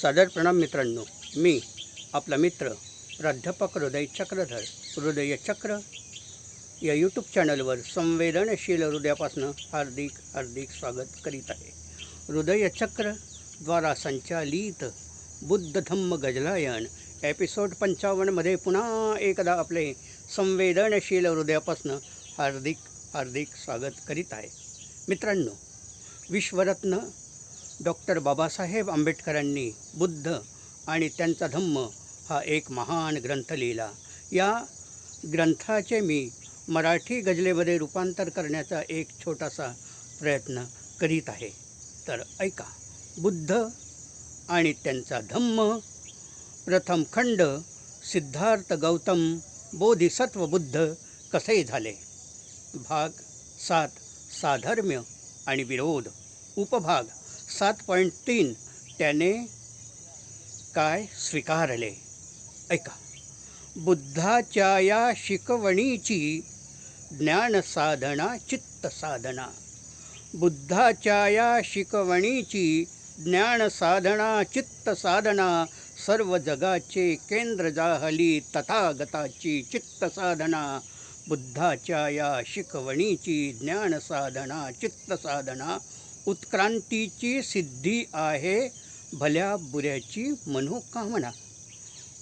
सादर प्रणाम मित्रांनो. मी आपला मित्र प्राध्यापक हृदय चक्रधर हृदय चक्र या यूट्यूब चॅनलवर संवेदनशील हृदयापासून हार्दिक हार्दिक स्वागत करीत आहे. हृदयचक्र द्वारा संचालित बुद्ध धम्म गजलायन एपिसोड पंचावन्नमध्ये पुन्हा एकदा आपले संवेदनशील हृदयापासून हार्दिक हार्दिक स्वागत करीत आहे. मित्रांनो विश्वरत्न डॉक्टर बाबासाहेब आंबेडकरांनी बुद्ध आणि त्यांचा धम्म हा एक महान ग्रंथ लिहिला. या ग्रंथाचे मी मराठी गजलेमध्ये रूपांतर करण्याचा एक छोटासा प्रयत्न करीत आहे. तर ऐका. बुद्ध आणि त्यांचा धम्म. प्रथम खंड सिद्धार्थ गौतम बोधिसत्व बुद्ध कसे झाले? भाग सात साधर्म्य आणि विरोध. उपभाग सात पॉईंट तीन. त्याने काय स्वीकारले ऐका. बुद्धाच्या या शिकवणीची ज्ञानसाधना चित्तसाधना. बुद्धाच्या या शिकवणीची ज्ञानसाधना चित्तसाधना सर्व जगाचे केंद्र जाहली तथागताची चित्तसाधना. बुद्धाच्या या शिकवणीची ज्ञानसाधना चित्तसाधना उत्क्रांतीची सिद्धी आहे भल्या बुऱ्याची मनोकामना.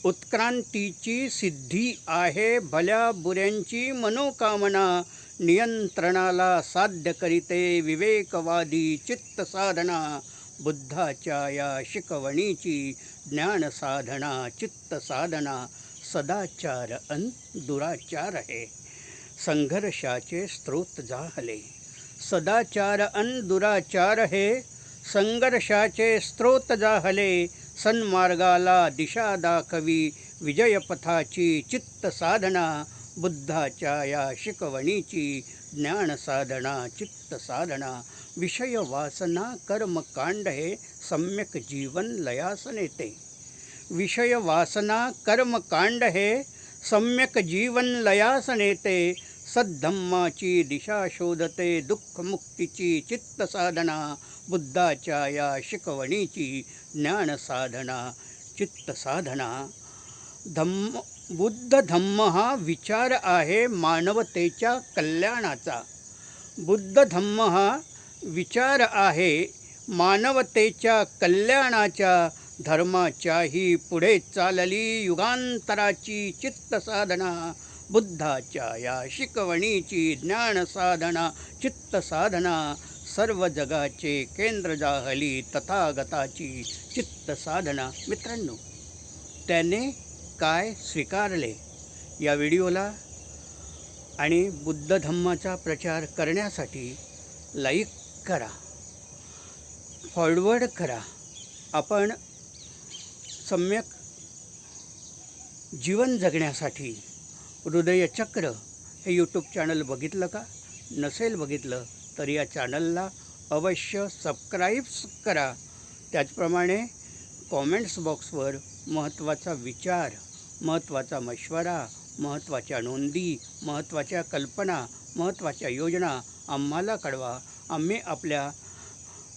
उत्क्रांतीची सिद्धी आहे भल्या बुऱ्यांची मनोकामना. नियंत्रणाला साध्य करीते विवेकवादी चित्त साधना बुद्धाच्या या शिकवणीची ज्ञानसाधना चित्तसाधना सदाचार अन दुराचार आहे. संघर्षाचे स्रोत जाहले सदाचार अन दुराचार हे संघर्षाचे स्त्रोत जाहले सन्मार्गाला दिशा दाखवी विजयपथाची चित्तसाधना बुद्धाच्या या शिकवणीची ज्ञानसाधना चित्तसाधना विषय वासना कर्मकांड हे सम्यक जीवन लयास नेते विषय वासना कर्मकांड हे सम्यक जीवन लयास नेते सद्धम्माची दिशा शोधते दुःखमुक्तीची चित्तसाधना बुद्धाच्या या शिकवणीची ज्ञानसाधना चित्तसाधना. धम्म बुद्ध धम्म हा विचार आहे मानवतेच्या कल्याणाचा. बुद्ध धम्म हा विचार आहे मानवतेच्या कल्याणाच्या धर्माच्याही पुढे चालली युगांतराची चित्तसाधना. बुद्धाच्या या शिकवणीची ज्ञानसाधना चित्तसाधना सर्व जगाचे केंद्र जाहली तथागताची चित्तसाधना मित्रांनो त्याने काय स्वीकारले? या व्हिडिओला आणि बुद्ध धम्माचा प्रचार करण्यासाठी लाईक करा फॉरवर्ड करा. आपण सम्यक जीवन जगण्यासाठी हृदयचक्र हे यूट्यूब चॅनल बघितलं का? नसेल बघितलं तर या चॅनलला अवश्य सबस्क्राईब्स करा. त्याचप्रमाणे कॉमेंट्स बॉक्सवर महत्त्वाचा विचार महत्त्वाचा मशवरा महत्त्वाच्या नोंदी महत्त्वाच्या कल्पना महत्त्वाच्या योजना आम्हाला कळवा. आम्ही आपल्या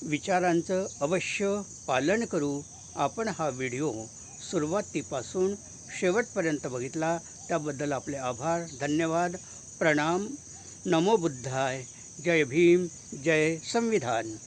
विचारांचं अवश्य पालन करू. आपण हा व्हिडिओ सुरुवातीपासून शेवटपर्यंत बघितला. त्याबद्दल आपले आभार धन्यवाद प्रणाम. नमो बुद्धाय. जय भीम जय संविधान.